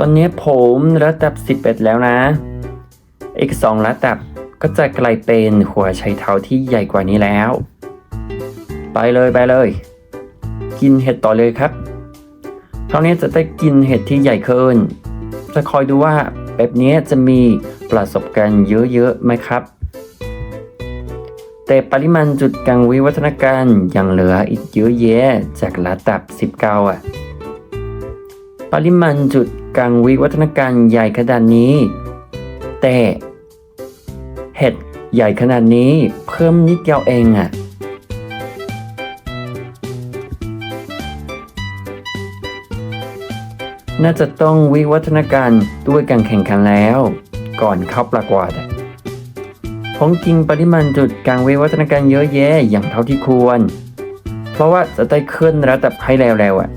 ตอนนี้ผมระดับ 11 แล้วนะ อีก 2 ระดับก็จะกลายเป็นหัวไชเท้าที่ใหญ่กว่านี้แล้ว ไปเลยไปเลย กินเห็ดต่อเลยครับคราวนี้จะได้กินเห็ดที่ใหญ่ขึ้น จะคอยดูว่าแบบนี้จะมีประสบการณ์เยอะๆไหมครับ แต่ปริมาณจุดกลางวิวัฒนาการยังเหลืออีกเยอะแยะจากระดับ 19 อะ ปริมาณจุด กลางวิวัฒนาการใหญ่ขนาดนี้ แต่เห็ดใหญ่ขนาดนี้เพิ่มนิดเดียวเองอะน่าจะต้องวิวัฒนาการด้วยการแข่งขันแล้ว ก่อนเข้าประกวดผมกินปริมาณจุดกลางวิวัฒนาการเยอะแยะอย่างเท่าที่ควร เพราะว่าจะได้ขึ้นระดับให้แล้วๆอะ